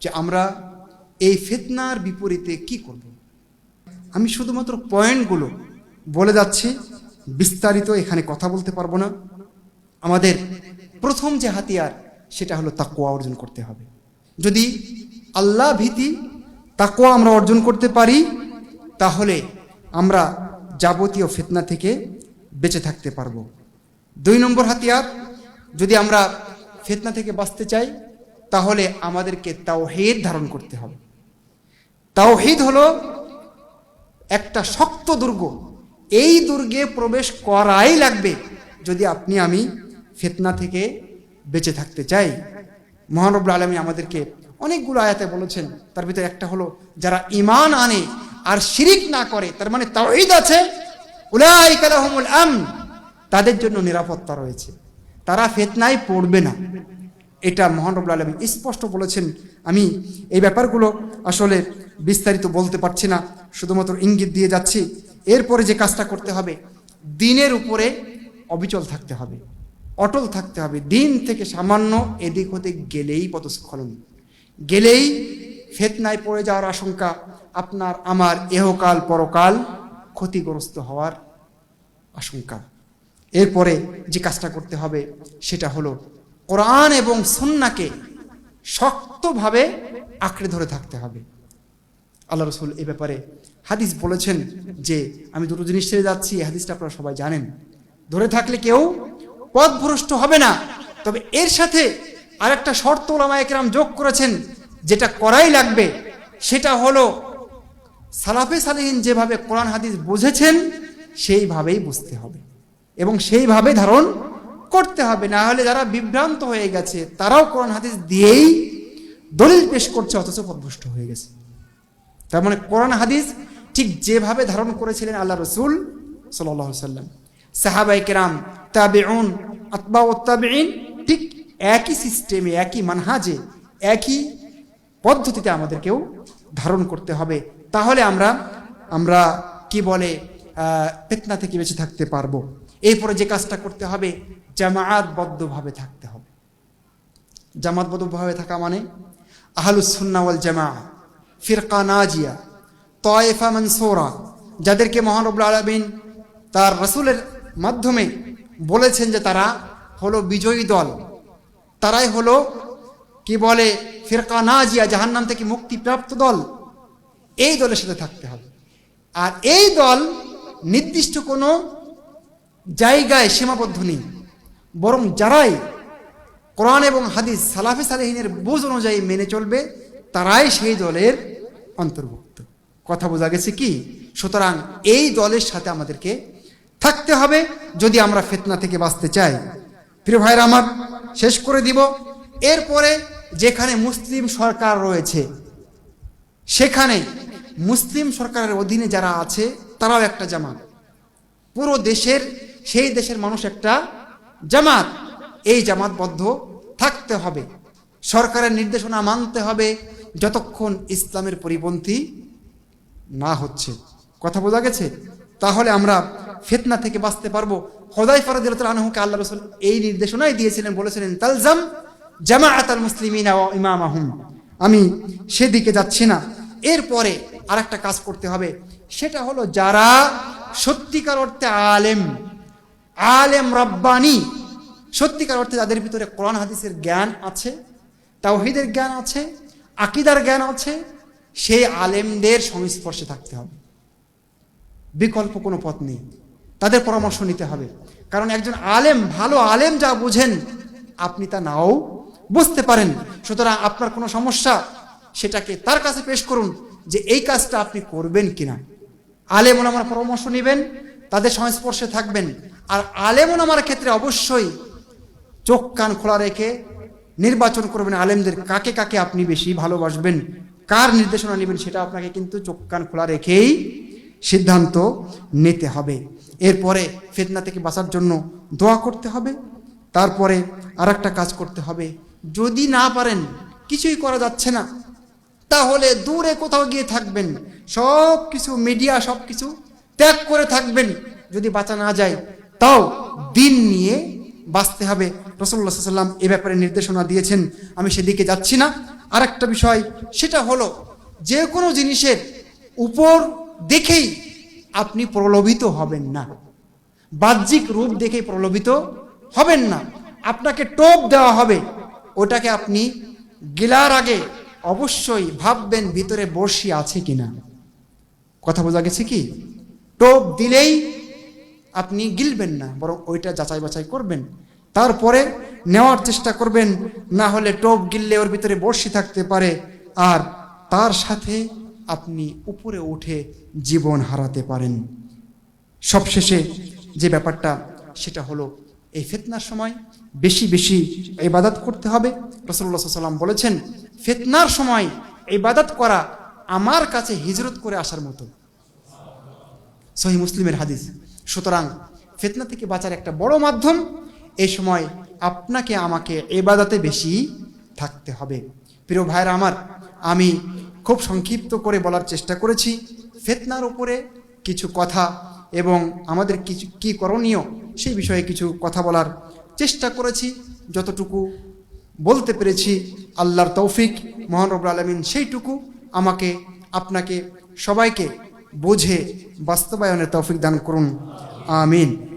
যে আমরা এই ফেতনার বিপরীতে কি করব? আমি শুধুমাত্র পয়েন্টগুলো বলে যাচ্ছি, বিস্তারিত এখানে কথা বলতে পারব না। আমাদের প্রথম যে হাতিয়ার, সেটা হলো তাকুয়া অর্জন করতে হবে। যদি আল্লাহ ভীতি তাকুয়া আমরা অর্জন করতে পারি, তাহলে আমরা যাবতীয় ফেতনা থেকে বেঁচে থাকতে পারব। দুই নম্বর হাতিয়ার, যদি আমরা ফেতনা থেকে বাঁচতে চাই তাহলে আমাদেরকে তাওহিদ ধারণ করতে হবে। তাওহিদ হলো একটা শক্ত দুর্গ। এই দুর্গে প্রবেশ করাই লাগবে যদি আপনি আমি ফেতনা থেকে বেঁচে থাকতে চাই। মহানবুল আলমী আমাদেরকে অনেকগুলো আয়াতে বলেছেন। তার ভিতরে একটা হলো, যারা ইমান আনে আর শিরিক না করে, তার মানে তাওহিদ আছে আম তাদের জন্য নিরাপত্তা রয়েছে। তারা ফেতনায় পড়বে না। এটা মহানবুল আলমী স্পষ্ট বলেছেন। আমি এই ব্যাপারগুলো আসলে বিস্তারিত বলতে পারছি না, শুধুমাত্র ইঙ্গিত দিয়ে যাচ্ছি। এরপরে যে কাজটা করতে হবে, দিনের উপরে অবিচল থাকতে হবে, অটল থাকতে হবে। দিন থেকে সামান্য এদিক হতে গেলেই পদস্খলন, গেলেই ফেতনায় পড়ে যাওয়ার আশঙ্কা, আপনার, আমার এহকাল, পরকাল ক্ষতিগ্রস্ত হওয়ার আশঙ্কা। এরপরে যে কাজটা করতে হবে, সেটা হলো কোরআন এবং সুন্নাকে শক্তভাবে আঁকড়ে ধরে থাকতে হবে। আল্লাহ রসুল এ ব্যাপারে হাদিস বলেছেন যে, আমি দুটো জিনিস ছেড়ে যাচ্ছি হাদিসটা আপনারা সবাই জানেন। ধরে থাকলে কেউ পথভ্রষ্ট হবে না। তবে এর সাথে আরেকটা শর্ত ওলামা একরাম যোগ করেছেন, যেটা করাই লাগবে, সেটা হলো সালাফে সালিহীন যেভাবে কোরআন হাদিস বুঝেছেন, সেইভাবেই বুঝতে হবে। এবং সেইভাবে ধারণ করতে হবে, না হলে যারা বিভ্রান্ত হয়ে গেছে, তারাও কোরআন হাদিস দিয়েই দলিল পেশ করছে, অথচ পথভ্রষ্ট হয়ে গেছে। তার মানে কোরআন হাদিস ঠিক যেভাবে ধারণ করেছিলেন আল্লাহ রসুল সাল্লাহ সাল্লাম সাহাবাই কেরাম, তাবেউন আতবা ওত্তাবেইন ঠিক একই সিস্টেমে, একই মানহাজে, একই পদ্ধতিতে আমাদেরকেও ধারণ করতে হবে। তাহলে আমরা আমরা কি বলে পেতনা থেকে বেঁচে থাকতে পারব। এরপরে যে কাজটা করতে হবে জামায়াতবদ্ধভাবে থাকতে হবে। জামাতবদ্ধভাবে থাকা মানে আহলুসুন্নাওয়াল জামা ফিরকা নাজিয়া, তয়েফা মনসোরা, যাদেরকে মহানবুল আলমিন তার রসুলের মাধ্যমে বলেছেন যে তারা হলো বিজয়ী দল। তারাই হলো কি বলে ফিরকা নাজিয়া, জাহান্নাম থেকে মুক্তিপ্রাপ্ত দল। এই দলের সাথে থাকতে হবে। আর এই দল নির্দিষ্ট কোনো জায়গায় সীমাবদ্ধ নেই। বরং যারাই কোরআন এবং হাদিস সালাফে সালেহিনের বোঝ অনুযায়ী মেনে চলবে, তারাই সেই দলের অন্তর্ভুক্ত। কথা বোঝা গেছে কি? সুতরাং এই দলের সাথে আমাদেরকে থাকতে হবে। যদি আমরা ফেতনা থেকে বাঁচতে চাই, প্রিয় ভাইরা আমার, শেষ করে দিব। এরপরে যেখানে মুসলিম সরকার রয়েছে, সেখানে মুসলিম সরকারের অধীনে যারা আছে, তারাও একটা জামাত। পুরো দেশের, সেই দেশের মানুষ একটা জামাত, এই জামাতবদ্ধ থাকতে হবে। সরকারের নির্দেশনা মানতে হবে যতক্ষণ ইসলামের পরিপন্থী না হচ্ছে। কথা বোঝা গেছে? তাহলে আমরা ফেতনা থেকে বাঁচতে পারব। হদাই ফরাদিল আনহুকে আল্লাহ রসুল এই নির্দেশনাই দিয়েছিলেন, বলেছিলেন, তালজাম জামাআত আল মুসলিমিন ইমাম আহম আমি সেদিকে যাচ্ছি না। এরপরে আর একটা কাজ করতে হবে। সেটা হলো যারা সত্যিকার অর্থে আলেম আলেম রব্বানি। সত্যিকার অর্থে যাদের ভিতরে কোরআন, হাদিসের জ্ঞান আছে, তাওহিদের জ্ঞান আছে, আকিদার জ্ঞান আছে, সেই আলেমদের সংস্পর্শে থাকতে হবে। বিকল্প কোনো পথ নেই। তাদের পরামর্শ নিতে হবে। কারণ একজন আলেম, ভালো আলেম যা বুঝেন, আপনি তা নাও বুঝতে পারেন। সুতরাং আপনার কোনো সমস্যা, সেটাকে তার কাছে পেশ করুন যে এই কাজটা আপনি করবেন কিনা। আলেমন আমার পরামর্শ নেবেন, তাদের সংস্পর্শে থাকবেন। আর আলেমন আমার ক্ষেত্রে অবশ্যই চোখ কান খোলা রেখে নির্বাচন করবেন আলেমদের কাকে কাকে আপনি বেশি ভালোবাসবেন, কার নির্দেশনা নেবেন সেটা আপনাকে কিন্তু চোখ কান খোলা রেখেই সিদ্ধান্ত নিতে হবে। এরপরে ফেতনা থেকে বাঁচার জন্য দোয়া করতে হবে, তারপরে আর একটা কাজ করতে হবে। যদি না পারেন, কিছুই করা যাচ্ছে না, তাহলে দূরে কোথাও গিয়ে থাকবেন সব কিছু মিডিয়া সব কিছু ত্যাগ করে থাকবেন। যদি বাঁচা না যায় তাও দিন নিয়ে বাঁচতে হবে। রসল্লা সাল্লাম এ ব্যাপারে নির্দেশনা দিয়েছেন। আমি সেদিকে যাচ্ছি না। আর একটা বিষয়, সেটা হলো যে কোনো জিনিসের উপর দেখেই আপনি প্রলোভিত হবেন না। বাহ্যিক রূপ দেখেই প্রলোভিত হবেন না। আপনাকে টোপ দেওয়া হবে। ওটাকে আপনি গেলার আগে অবশ্যই ভাববেন ভিতরে বর্ষি আছে কিনা। কথা বোঝা গেছে কি? টোপ দিলেই আপনি গিলবেন না, বরং ওইটা যাচাই বাছাই করবেন। তারপরে নেওয়ার চেষ্টা করবেন, না হলে টোপ গিললে ওর ভিতরে বর্ষি থাকতে পারে, আর তার সাথে আপনি উপরে উঠে জীবন হারাতে পারেন। সবশেষে যে ব্যাপারটা, সেটা হলো এই ফেতনার সময় বেশি বেশি ইবাদত করতে হবে। রসল্লা সাল্লাম বলেছেন, ফেতনার সময় ইবাদত করা আমার কাছে হিজরত করে আসার মতো। সহি মুসলিমের হাদিস। সুতরাং ফেতনা থেকে বাঁচার একটা বড় মাধ্যম এই সময় আপনাকে আমাকে এবাদাতে বেশি থাকতে হবে। প্রিয় ভাইরা আমার, আমি খুব সংক্ষিপ্ত করে বলার চেষ্টা করেছি। ফেতনার উপরে কিছু কথা এবং আমাদের কিছু কী করণীয় সেই বিষয়ে কিছু কথা বলার চেষ্টা করেছি। যতটুকু বলতে পেরেছি, আল্লাহর তৌফিক মহানবর আলমিন সেইটুকু আমাকে, আপনাকে, সবাইকে বুঝে বাস্তবায়নের তৌফিক দান করুন। আমিন।